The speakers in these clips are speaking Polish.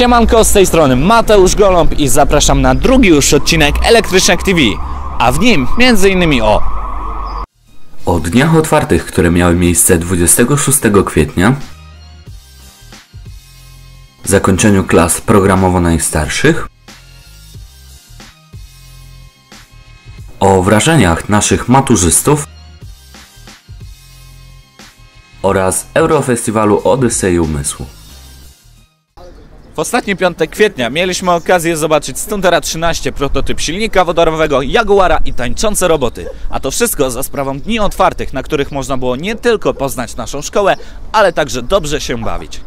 Siemanko, z tej strony Mateusz Goląb i zapraszam na drugi już odcinek Elektrycznek TV, a w nim innymi o O dniach otwartych, które miały miejsce 26 kwietnia, zakończeniu klas programowo najstarszych, o wrażeniach naszych maturzystów oraz Eurofestiwalu Odysei Umysłu. Ostatni piątek kwietnia mieliśmy okazję zobaczyć Stuntera 13, prototyp silnika wodorowego, Jaguara i tańczące roboty. A to wszystko za sprawą dni otwartych, na których można było nie tylko poznać naszą szkołę, ale także dobrze się bawić.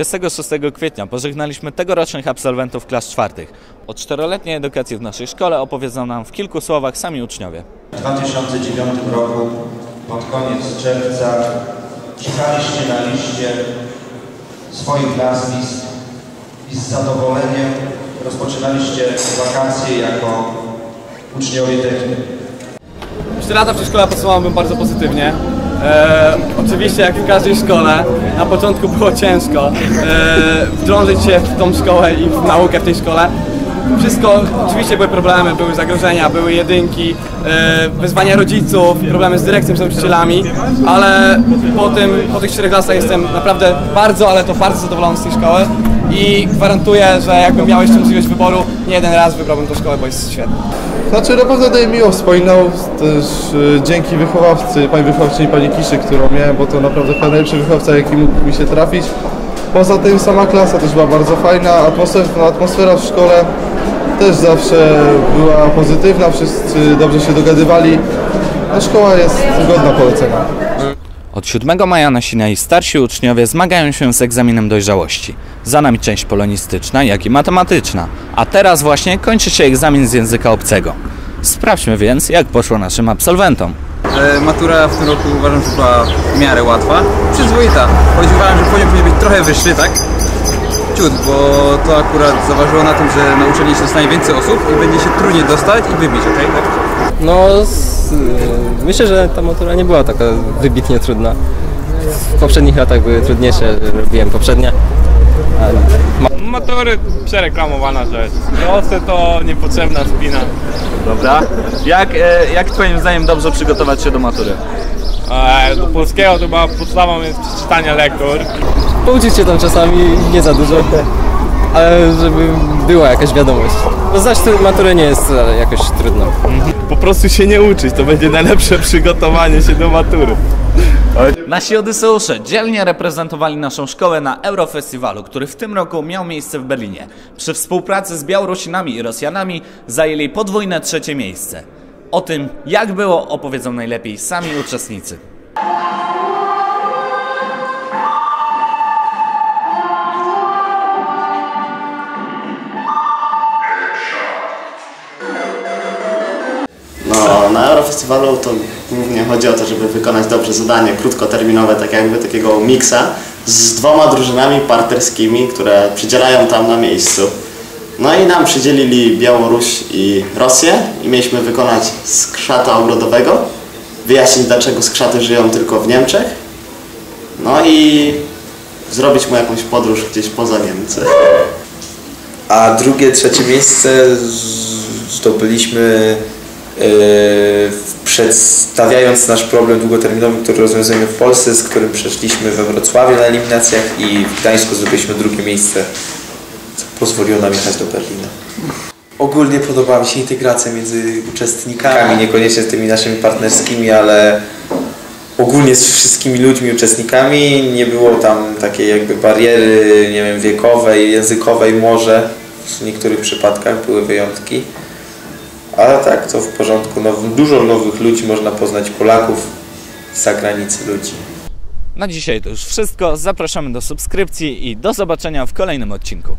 26 kwietnia pożegnaliśmy tegorocznych absolwentów klas czwartych. O czteroletniej edukacji w naszej szkole opowiedzą nam w kilku słowach sami uczniowie. W 2009 roku, pod koniec czerwca, czytaliście na liście swoich nazwisk i z zadowoleniem rozpoczynaliście wakacje jako uczniowie techniki. 4 lata przedszkola podsumowałbym bardzo pozytywnie. E, oczywiście jak w każdej szkole, na początku było ciężko e, wdrążyć się w tą szkołę i w naukę w tej szkole. Wszystko, oczywiście były problemy, były zagrożenia, były jedynki, e, wyzwania rodziców, problemy z dyrekcją, z nauczycielami, ale po, tym, po tych 4 latach jestem naprawdę bardzo, ale to bardzo zadowolony z tej szkoły i gwarantuję, że jakbym miał jeszcze możliwość wyboru, nie jeden raz wybrałbym tę szkołę, bo jest świetna. Znaczy naprawdę daje miło wspominał też y, dzięki wychowawcy, pani wychowawczyni pani Kiszy, którą miałem, bo to naprawdę chyba najlepszy wychowawca jaki mógł mi się trafić. Poza tym sama klasa też była bardzo fajna, atmosfera, atmosfera w szkole też zawsze była pozytywna, wszyscy dobrze się dogadywali. No, szkoła jest godna polecenia. Od 7 maja nasi najstarsi uczniowie zmagają się z egzaminem dojrzałości. Za nami część polonistyczna, jak i matematyczna. A teraz właśnie kończy się egzamin z języka obcego. Sprawdźmy więc, jak poszło naszym absolwentom. E, Matura w tym roku uważam, że była w miarę łatwa. Przyzwoita, choć uważam, że poziom powinien być trochę wyższy, tak? Ciut, bo to akurat zaważyło na tym, że na uczelni się dostanie więcej osób i będzie się trudniej dostać i wybić, okej? Tak? No, z, y, myślę, że ta matura nie była taka wybitnie trudna. W poprzednich latach były trudniejsze, robiłem poprzednie. Matury przereklamowana rzecz. Proste to niepotrzebna spina. Dobra. Jak, e, jak twoim zdaniem dobrze przygotować się do matury? E, do polskiego to chyba podstawą jest przeczytania lektur. Pouczyć się tam czasami, nie za dużo, ale żeby była jakaś wiadomość. No, zdać maturę nie jest jakoś trudno. Po prostu się nie uczyć, to będzie najlepsze przygotowanie się do matury. Nasi Odyseusze dzielnie reprezentowali naszą szkołę na Eurofestiwalu, który w tym roku miał miejsce w Berlinie. Przy współpracy z Białorusinami i Rosjanami zajęli podwójne trzecie miejsce. O tym, jak było, opowiedzą najlepiej sami uczestnicy. Na Eurofestiwalu to głównie chodzi o to, żeby wykonać dobrze zadanie krótkoterminowe, tak jakby takiego miksa z dwoma drużynami partnerskimi, które przydzielają tam na miejscu. No i nam przydzielili Białoruś i Rosję i mieliśmy wykonać skrzata ogrodowego, wyjaśnić dlaczego skrzaty żyją tylko w Niemczech, no i zrobić mu jakąś podróż gdzieś poza Niemcy. A drugie, trzecie miejsce zdobyliśmy przedstawiając nasz problem długoterminowy, który rozwiązujemy w Polsce, z którym przeszliśmy we Wrocławiu na eliminacjach i w Gdańsku zdobyliśmy drugie miejsce, co pozwoliło nam jechać do Berlina. Ogólnie podobała mi się integracja między uczestnikami, niekoniecznie z tymi naszymi partnerskimi, ale ogólnie z wszystkimi ludźmi, uczestnikami. Nie było tam takiej jakby bariery, nie wiem, wiekowej, językowej może. W niektórych przypadkach były wyjątki. Ale tak, to w porządku. No, dużo nowych ludzi można poznać, Polaków z zagranicy ludzi. Na dzisiaj to już wszystko. Zapraszamy do subskrypcji i do zobaczenia w kolejnym odcinku.